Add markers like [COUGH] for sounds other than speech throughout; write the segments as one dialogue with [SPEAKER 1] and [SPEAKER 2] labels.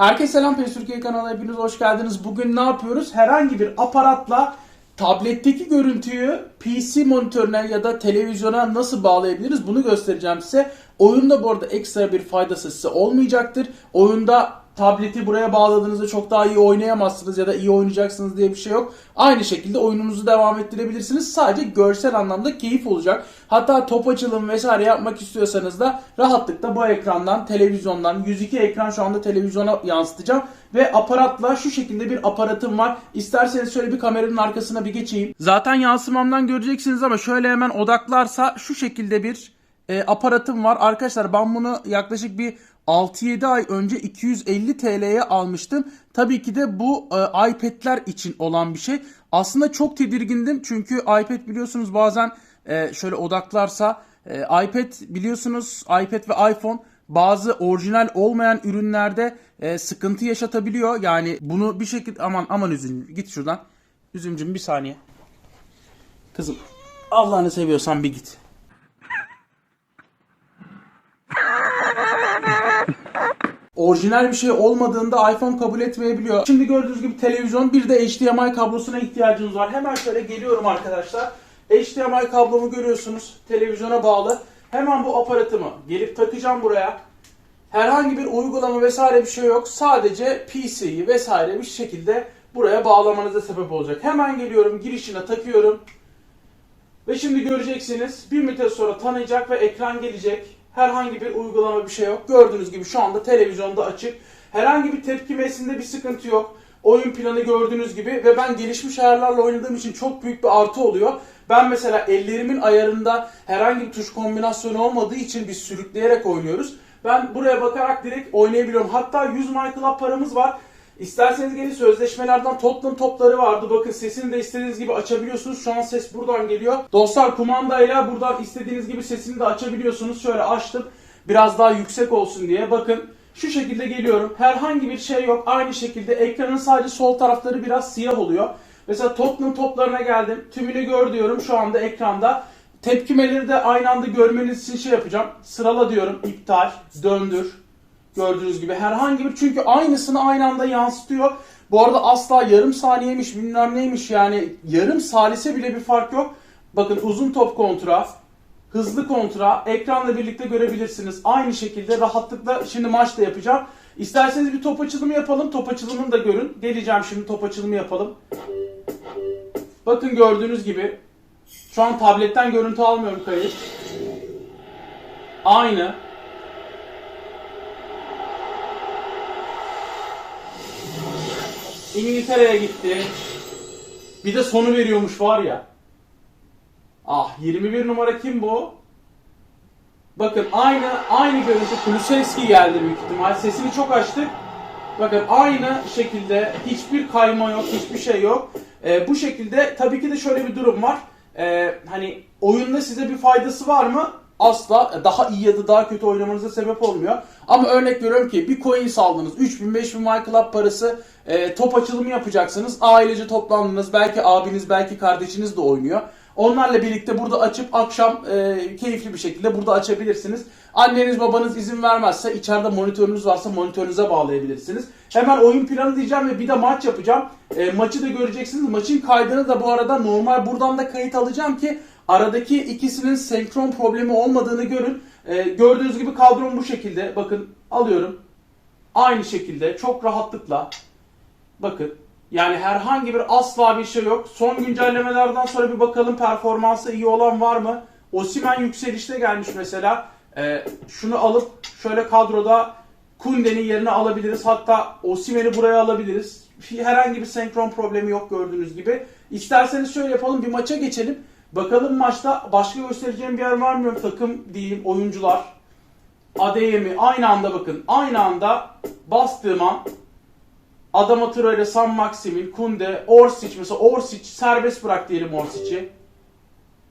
[SPEAKER 1] Herkese selam PES Türkiye kanalına hepiniz hoş geldiniz. Bugün ne yapıyoruz? Herhangi bir aparatla tabletteki görüntüyü PC monitörüne ya da televizyona nasıl bağlayabiliriz bunu göstereceğim size. Oyunda bu arada ekstra bir faydası size olmayacaktır. Oyunda tableti buraya bağladığınızda çok daha iyi oynayamazsınız ya da iyi oynayacaksınız diye bir şey yok. Aynı şekilde oyununuzu devam ettirebilirsiniz. Sadece görsel anlamda keyif olacak. Hatta top açılım vesaire yapmak istiyorsanız da rahatlıkla bu ekrandan, televizyondan, 102 ekran şu anda televizyona yansıtacağım. Ve aparatla şu şekilde bir aparatım var. İsterseniz şöyle bir kameranın arkasına bir geçeyim. Zaten yansımamdan göreceksiniz ama şöyle hemen odaklarsa şu şekilde bir e, aparatım var. Arkadaşlar ben bunu yaklaşık bir 6-7 ay önce 250 TL'ye almıştım. Tabii ki de bu e, iPad'ler için olan bir şey. Aslında çok tedirgindim çünkü iPad biliyorsunuz bazen e, şöyle odaklarsa e, iPad biliyorsunuz iPad ve iPhone bazı orijinal olmayan ürünlerde e, sıkıntı yaşatabiliyor. Yani bunu bir şekilde aman aman üzüm git şuradan. Üzümcüm bir saniye. Kızım Allah'ını seviyorsan bir git. [LAUGHS] orijinal bir şey olmadığında iPhone kabul etmeyebiliyor. Şimdi gördüğünüz gibi televizyon bir de HDMI kablosuna ihtiyacınız var. Hemen şöyle geliyorum arkadaşlar. HDMI kablomu görüyorsunuz. Televizyona bağlı. Hemen bu aparatımı gelip takacağım buraya. Herhangi bir uygulama vesaire bir şey yok. Sadece PC'yi vesaire bir şekilde buraya bağlamanıza sebep olacak. Hemen geliyorum girişine takıyorum. Ve şimdi göreceksiniz bir müddet sonra tanıyacak ve ekran gelecek. Herhangi bir uygulama bir şey yok. Gördüğünüz gibi şu anda televizyonda açık. Herhangi bir tepkimesinde bir sıkıntı yok. Oyun planı gördüğünüz gibi ve ben gelişmiş ayarlarla oynadığım için çok büyük bir artı oluyor. Ben mesela ellerimin ayarında herhangi bir tuş kombinasyonu olmadığı için biz sürükleyerek oynuyoruz. Ben buraya bakarak direkt oynayabiliyorum. Hatta 100 My Club paramız var. İsterseniz gelin sözleşmelerden Tottenham topları vardı. Bakın sesini de istediğiniz gibi açabiliyorsunuz. Şu an ses buradan geliyor. Dostlar kumandayla buradan istediğiniz gibi sesini de açabiliyorsunuz. Şöyle açtım. Biraz daha yüksek olsun diye. Bakın şu şekilde geliyorum. Herhangi bir şey yok. Aynı şekilde ekranın sadece sol tarafları biraz siyah oluyor. Mesela Tottenham toplarına geldim. Tümünü gör diyorum şu anda ekranda. Tepkimeleri de aynı anda görmeniz için şey yapacağım. Sırala diyorum. iptal, döndür. Gördüğünüz gibi herhangi bir çünkü aynısını aynı anda yansıtıyor. Bu arada asla yarım saniyeymiş bilmem neymiş yani yarım salise bile bir fark yok. Bakın uzun top kontra, hızlı kontra ekranla birlikte görebilirsiniz. Aynı şekilde rahatlıkla şimdi maçta yapacağım. İsterseniz bir top açılımı yapalım. Top açılımını da görün. Geleceğim şimdi top açılımı yapalım. Bakın gördüğünüz gibi şu an tabletten görüntü almıyorum kayıt. Aynı. İngiltere'ye gitti. Bir de sonu veriyormuş var ya. Ah 21 numara kim bu? Bakın aynı aynı görüntü Kulusevski geldi büyük ihtimal. Sesini çok açtık. Bakın aynı şekilde hiçbir kayma yok, hiçbir şey yok. Ee, bu şekilde tabii ki de şöyle bir durum var. Ee, hani oyunda size bir faydası var mı? Asla daha iyi ya da daha kötü oynamanıza sebep olmuyor. Ama örnek veriyorum ki bir coin saldınız. 3000 5000 My Club parası e, top açılımı yapacaksınız. Ailece toplandınız. Belki abiniz belki kardeşiniz de oynuyor. Onlarla birlikte burada açıp akşam e, keyifli bir şekilde burada açabilirsiniz. Anneniz babanız izin vermezse içeride monitörünüz varsa monitörünüze bağlayabilirsiniz. Hemen oyun planı diyeceğim ve bir de maç yapacağım. E, maçı da göreceksiniz. Maçın kaydını da bu arada normal buradan da kayıt alacağım ki aradaki ikisinin senkron problemi olmadığını görün. E, gördüğünüz gibi kadrom bu şekilde. Bakın alıyorum. Aynı şekilde çok rahatlıkla. Bakın yani herhangi bir asla bir şey yok. Son güncellemelerden sonra bir bakalım performansı iyi olan var mı? Osimen yükselişte gelmiş mesela. Ee, şunu alıp şöyle kadroda Kunde'nin yerine alabiliriz. Hatta Osimen'i buraya alabiliriz. Herhangi bir senkron problemi yok gördüğünüz gibi. İsterseniz şöyle yapalım bir maça geçelim. Bakalım maçta başka göstereceğim bir yer var mı? Takım diyeyim oyuncular. Adeyemi aynı anda bakın. Aynı anda bastığım an Adama Traore, San Maximin, Kunde, Orsic mesela Orsic serbest bırak diyelim Orsic'i.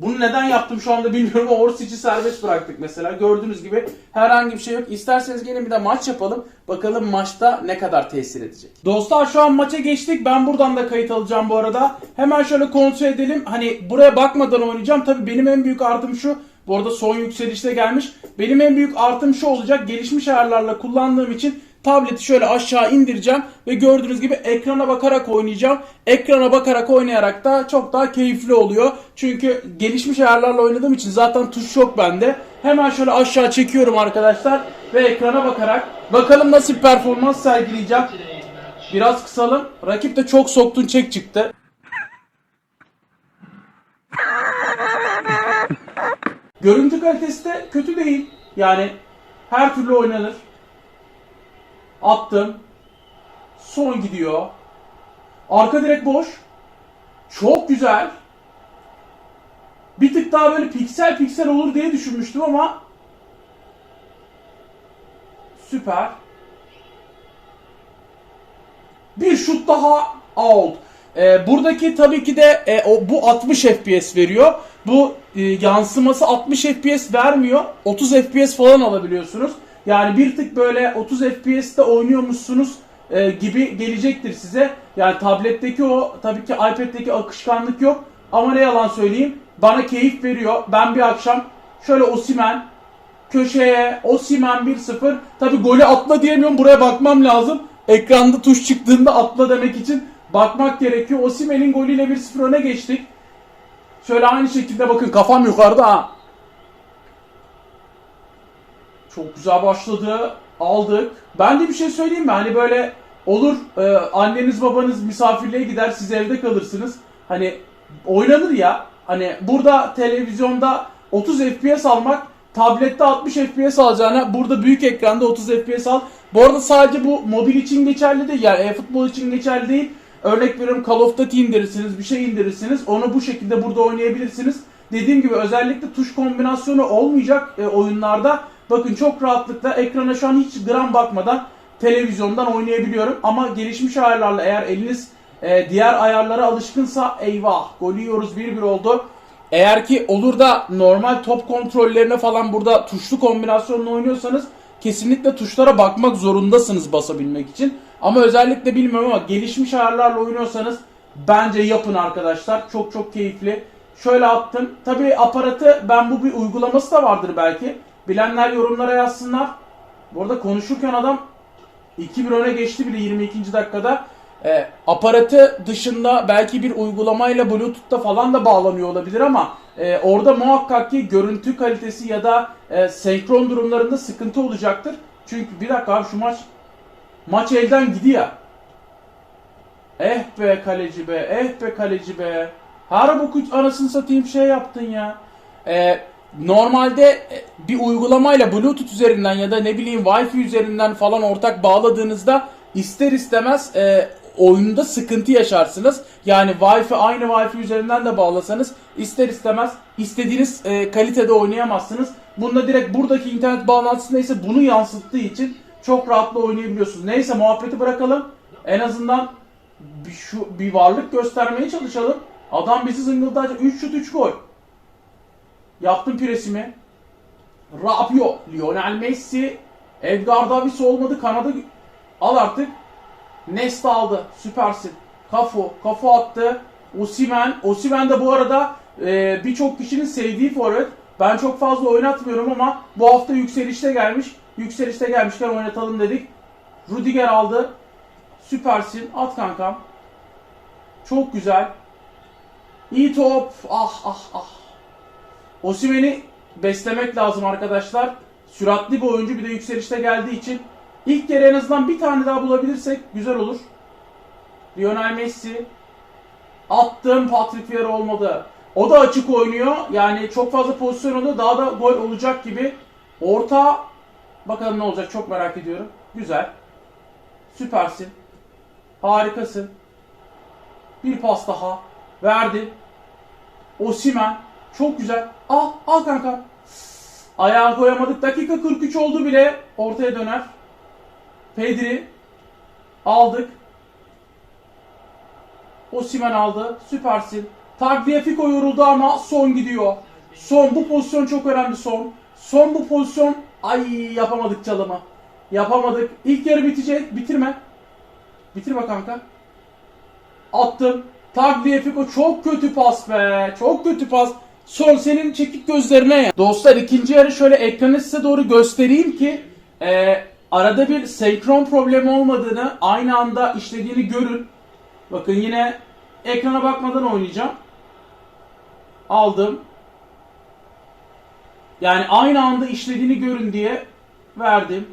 [SPEAKER 1] Bunu neden yaptım şu anda bilmiyorum ama Orsic'i serbest bıraktık mesela. Gördüğünüz gibi herhangi bir şey yok. İsterseniz gelin bir de maç yapalım. Bakalım maçta ne kadar tesir edecek. Dostlar şu an maça geçtik. Ben buradan da kayıt alacağım bu arada. Hemen şöyle kontrol edelim. Hani buraya bakmadan oynayacağım. Tabii benim en büyük artım şu. Bu arada son yükselişte gelmiş. Benim en büyük artım şu olacak. Gelişmiş ayarlarla kullandığım için Tableti şöyle aşağı indireceğim ve gördüğünüz gibi ekrana bakarak oynayacağım. Ekrana bakarak oynayarak da çok daha keyifli oluyor. Çünkü gelişmiş ayarlarla oynadığım için zaten tuş yok bende. Hemen şöyle aşağı çekiyorum arkadaşlar ve ekrana bakarak bakalım nasıl bir performans sergileyeceğim. Biraz kısalım. Rakip de çok soktun çek çıktı. [LAUGHS] Görüntü kalitesi de kötü değil. Yani her türlü oynanır. Attım. Son gidiyor. Arka direk boş. Çok güzel. Bir tık daha böyle piksel piksel olur diye düşünmüştüm ama süper. Bir şut daha out. Ee, buradaki tabii ki de e, o bu 60 FPS veriyor. Bu e, yansıması 60 FPS vermiyor. 30 FPS falan alabiliyorsunuz. Yani bir tık böyle 30 FPS'te oynuyormuşsunuz e, gibi gelecektir size. Yani tabletteki o tabii ki iPad'deki akışkanlık yok. Ama ne yalan söyleyeyim bana keyif veriyor. Ben bir akşam şöyle Osimen köşeye Osimen 1-0. Tabi golü atla diyemiyorum buraya bakmam lazım. Ekranda tuş çıktığında atla demek için bakmak gerekiyor. Osimen'in golüyle 1-0 öne geçtik. Şöyle aynı şekilde bakın kafam yukarıda ha. Çok güzel başladı. Aldık. Ben de bir şey söyleyeyim mi? Hani böyle olur e, anneniz babanız misafirliğe gider siz evde kalırsınız. Hani oynanır ya. Hani burada televizyonda 30 FPS almak tablette 60 FPS alacağına burada büyük ekranda 30 FPS al. Bu arada sadece bu mobil için geçerli değil yani e-futbol için geçerli değil. Örnek veriyorum Call of Duty indirirsiniz, bir şey indirirsiniz. Onu bu şekilde burada oynayabilirsiniz. Dediğim gibi özellikle tuş kombinasyonu olmayacak e, oyunlarda bakın çok rahatlıkla ekrana şu an hiç gram bakmadan televizyondan oynayabiliyorum. Ama gelişmiş ayarlarla eğer eliniz e, diğer ayarlara alışkınsa eyvah gol yiyoruz 1-1 oldu. Eğer ki olur da normal top kontrollerine falan burada tuşlu kombinasyonla oynuyorsanız kesinlikle tuşlara bakmak zorundasınız basabilmek için. Ama özellikle bilmiyorum ama gelişmiş ayarlarla oynuyorsanız bence yapın arkadaşlar. Çok çok keyifli. Şöyle attım. Tabi aparatı ben bu bir uygulaması da vardır belki. Bilenler yorumlara yazsınlar. Bu arada konuşurken adam 2-1 öne geçti bile 22. dakikada. E, aparatı dışında belki bir uygulamayla Bluetooth'ta falan da bağlanıyor olabilir ama e, orada muhakkak ki görüntü kalitesi ya da e, senkron durumlarında sıkıntı olacaktır. Çünkü bir dakika abi şu maç maç elden gidiyor. Eh be kaleci be, eh be kaleci be. Her boku anasını satayım şey yaptın ya. E, normalde e, bir uygulamayla Bluetooth üzerinden ya da ne bileyim Wi-Fi üzerinden falan ortak bağladığınızda ister istemez e, oyunda sıkıntı yaşarsınız. Yani Wi-Fi aynı Wi-Fi üzerinden de bağlasanız ister istemez istediğiniz e, kalitede oynayamazsınız. Bunda direkt buradaki internet bağlantısı neyse bunu yansıttığı için çok rahatla oynayabiliyorsunuz. Neyse muhabbeti bırakalım. En azından bir, şu bir varlık göstermeye çalışalım. Adam bizi zıngıldadı. 3 şut 3 gol. Yaptım presimi. Rapio. Lionel Messi. Edgar Davis olmadı. Kanadı al artık. Nesta aldı. Süpersin. Kafu. Kafu attı. Osimen. Osimen de bu arada e, birçok kişinin sevdiği forvet. Ben çok fazla oynatmıyorum ama bu hafta yükselişte gelmiş. Yükselişte gelmişken oynatalım dedik. Rudiger aldı. Süpersin. At kankam. Çok güzel. İyi top. Ah ah ah. Osimen'i beslemek lazım arkadaşlar. Süratli bir oyuncu bir de yükselişte geldiği için ilk kere en azından bir tane daha bulabilirsek güzel olur. Lionel Messi attım Patrick Vieira olmadı. O da açık oynuyor. Yani çok fazla pozisyon oldu. Daha da gol olacak gibi. Orta bakalım ne olacak çok merak ediyorum. Güzel. Süpersin. Harikasın. Bir pas daha. Verdi. Osimen. Çok güzel. Al, al kanka. Ayağa koyamadık. Dakika 43 oldu bile. Ortaya döner. Pedri. Aldık. Osimen aldı. Süpersin. Tagliafico yoruldu ama son gidiyor. Son bu pozisyon çok önemli son. Son bu pozisyon. Ay yapamadık çalımı. Yapamadık. İlk yarı bitecek. Bitirme. Bitirme kanka. Attım. Tagliafico çok kötü pas be. Çok kötü pas. Son senin çekik gözlerine ya. Dostlar ikinci yarı şöyle ekranı size doğru göstereyim ki e, arada bir senkron problemi olmadığını, aynı anda işlediğini görün. Bakın yine ekrana bakmadan oynayacağım. Aldım. Yani aynı anda işlediğini görün diye verdim.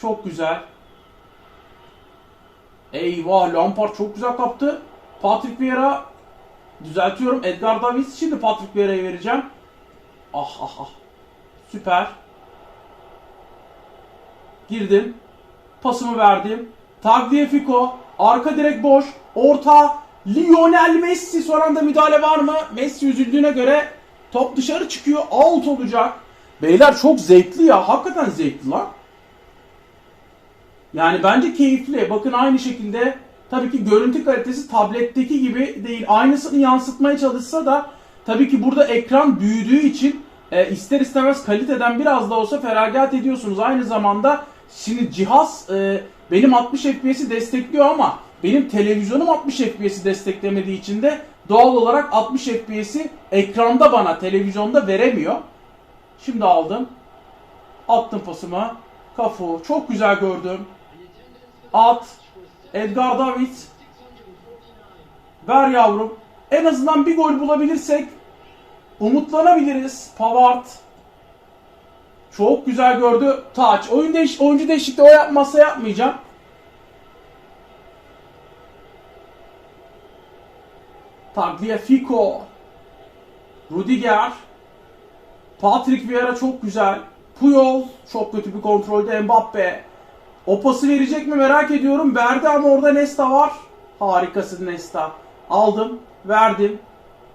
[SPEAKER 1] Çok güzel. Eyvah Lampard çok güzel kaptı. Patrick Vieira düzeltiyorum. Edgar Davids şimdi Patrick Vieira'ya vereceğim. Ah ah ah. Süper. Girdim. Pasımı verdim. Tagliafico. Arka direk boş. Orta. Lionel Messi. Son anda müdahale var mı? Messi üzüldüğüne göre top dışarı çıkıyor. Out olacak. Beyler çok zevkli ya. Hakikaten zevkli lan. Yani bence keyifli. Bakın aynı şekilde tabii ki görüntü kalitesi tabletteki gibi değil. Aynısını yansıtmaya çalışsa da tabii ki burada ekran büyüdüğü için e, ister istemez kaliteden biraz da olsa feragat ediyorsunuz. Aynı zamanda şimdi cihaz e, benim 60 FPS'i destekliyor ama benim televizyonum 60 FPS'i desteklemediği için de doğal olarak 60 FPS'i ekranda bana televizyonda veremiyor. Şimdi aldım. Attım pasımı. Kafu. Çok güzel gördüm. At. Edgar Davids. Ver yavrum. En azından bir gol bulabilirsek umutlanabiliriz. Pavard. Çok güzel gördü. Taç. Oyun değiş oyuncu değişikliği o yapmazsa yapmayacağım. Tagliafico. Rudiger. Patrick Vieira çok güzel. Puyol çok kötü bir kontrolde Mbappe. O pası verecek mi merak ediyorum. Verdi ama orada Nesta var. Harikasın Nesta. Aldım, verdim.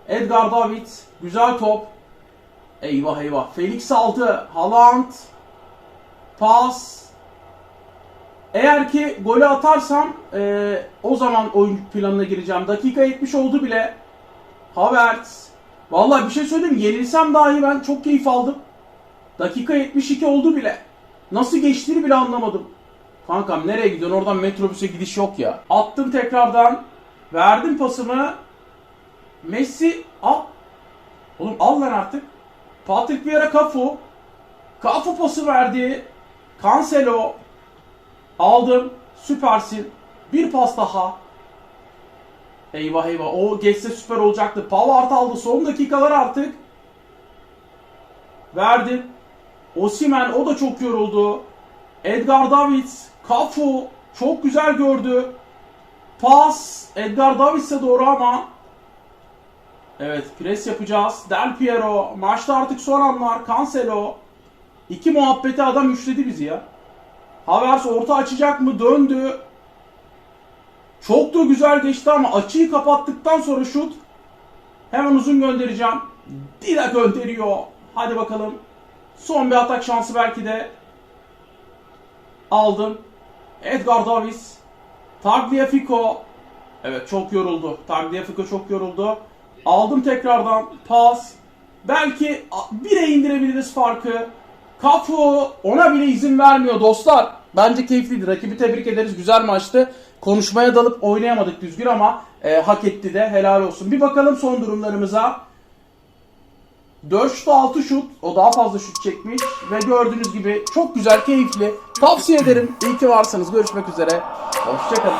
[SPEAKER 1] Edgar Davids, güzel top. Eyvah eyvah. Felix aldı. Haaland. Pas. Eğer ki golü atarsam e, o zaman oyun planına gireceğim. Dakika 70 oldu bile. Havertz. Vallahi bir şey söyleyeyim? Yenilsem dahi ben çok keyif aldım. Dakika 72 oldu bile. Nasıl geçtiğini bile anlamadım. Kankam nereye gidiyorsun? Oradan metrobüse gidiş yok ya. Attım tekrardan. Verdim pasımı. Messi al. Oğlum al lan artık. Patrick Vieira Cafu. Cafu pası verdi. Cancelo. Aldım. Süpersin. Bir pas daha. Eyvah eyvah. O geçse süper olacaktı. Pavard aldı. Son dakikalar artık. Verdim. Osimen o da çok yoruldu. Edgar Davids, Cafu çok güzel gördü. Pas Edgar Davids'e doğru ama Evet pres yapacağız. Del Piero maçta artık son anlar. Cancelo iki muhabbeti adam üçledi bizi ya. Havertz orta açacak mı? Döndü. Çok da güzel geçti ama açıyı kapattıktan sonra şut. Hemen uzun göndereceğim. Dida gönderiyor. Hadi bakalım. Son bir atak şansı belki de. Aldım. Edgar Davis. Tagliafico. Evet çok yoruldu. Tagliafico çok yoruldu. Aldım tekrardan. Pas. Belki bire indirebiliriz farkı. Cafu ona bile izin vermiyor dostlar. Bence keyifliydi. Rakibi tebrik ederiz. Güzel maçtı. Konuşmaya dalıp oynayamadık düzgün ama e, hak etti de helal olsun. Bir bakalım son durumlarımıza. 4 şut 6 şut. O daha fazla şut çekmiş. Ve gördüğünüz gibi çok güzel, keyifli. Tavsiye ederim. İyi ki varsanız. Görüşmek üzere. Hoşçakalın.